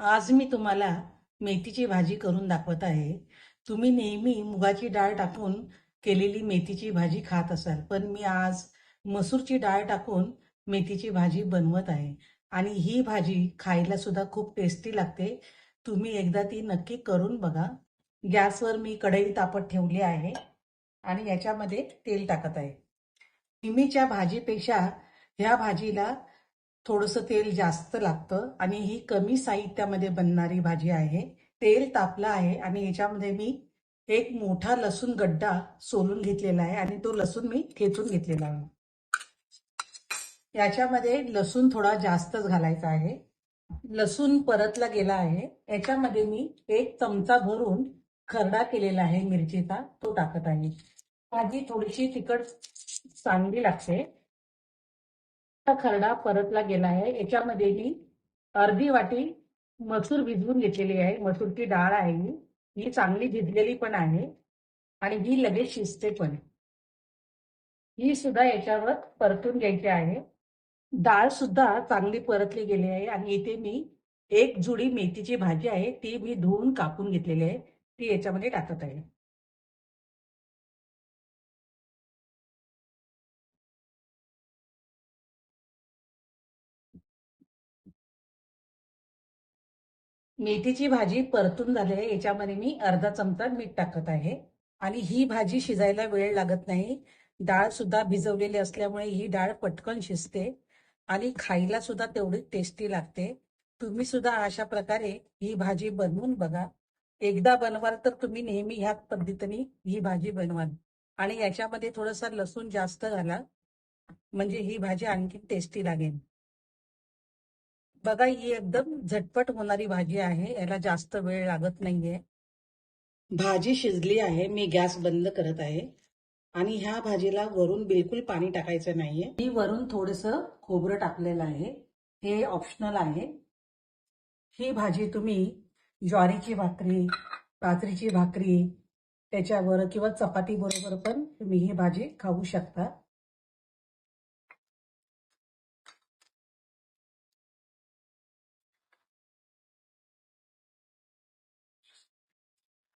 आज मी तुम्हाला मेथीची भाजी करून दाखवत आहे. तुम्ही नेहमी मुगाची डाळ टाकून केलेली मेथीची भाजी खात असाल पण मी आज मसूरची डाळ टाकून मेथीची भाजी बनवत आहे आणि ही भाजी खायला सुद्धा खूप टेस्टी लागते. तुम्ही एकदा ती नक्की करून बघा. गॅसवर मी कढई तापत ठेवली आहे आणि याच्यामध्ये तेल टाकत आहे. नेहमीच्या भाजीपेक्षा ह्या भाजीला थोडंसं तेल जास्त लागतं आणि ही कमी साहित्यामध्ये बनणारी भाजी आहे. तेल तापलं आहे आणि याच्यामध्ये मी एक मोठा लसूण गड्डा सोलून घेतलेला आहे आणि तो लसूण मी ठेचून घेतलेला आहे. याच्यामध्ये लसूण थोडा जास्तच घालायचा आहे. लसूण परतला गेला आहे. याच्यामध्ये मी एक चमचा भरून खरडा केलेला आहे मिरचीचा तो टाकत आहे. भाजी थोडीशी तिखट चांगली लागते. खरडा परतला गेला आहे. याच्यामध्ये मी अर्धी वाटी मसूर भिजवून घेतलेली आहे. मसूरची डाळ आहे ही. ही चांगली भिजलेली पण आहे आणि ही लगेच शिजते पण. ही सुद्धा याच्यावर परतून घ्यायची आहे. डाळ सुद्धा चांगली परतली गेली आहे आणि इथे मी एक जुडी मेथीची भाजी आहे. ती मी धुवून कापून घेतलेली आहे. ती याच्यामध्ये टाकत आहे. मेथीची भाजी परतून झाली आहे. याच्यामध्ये मी अर्धा चमचा मीठ टाकत आहे. आणि ही भाजी शिजायला वेळ लागत नाही. डाळ सुद्धा भिजवलेली असल्यामुळे ही डाळ पटकन शिजते. आणि खायला सुद्धा तेवढी टेस्टी लागते. तुम्ही सुद्धा अशा प्रकारे ही भाजी बनवून बघा. एकदा बनवाल तर तुम्ही नेहमी ह्याच पद्धतीने ही भाजी बनवाल. आणि याच्यामध्ये थोडासा लसूण जास्त घाला. म्हणजे ही भाजी आणखी टेस्टी लागेल. बघा ही एकदम झटपट होणारी भाजी आहे. याला जास्त वेळ लागत नाहीये. भाजी शिजली आहे. मी गॅस बंद करत आहे. आणि ह्या भाजीला वरून बिलकुल पाणी टाकायचं नाहीये. मी वरून थोडस खोबरं टाकलेलं आहे. हे ऑप्शनल आहे. ही भाजी तुम्ही ज्वारीची भाकरी बाजरीची भाकरी त्याच्यावर किंवा चपाती बरोबर पण तुम्ही ही भाजी खाऊ शकता.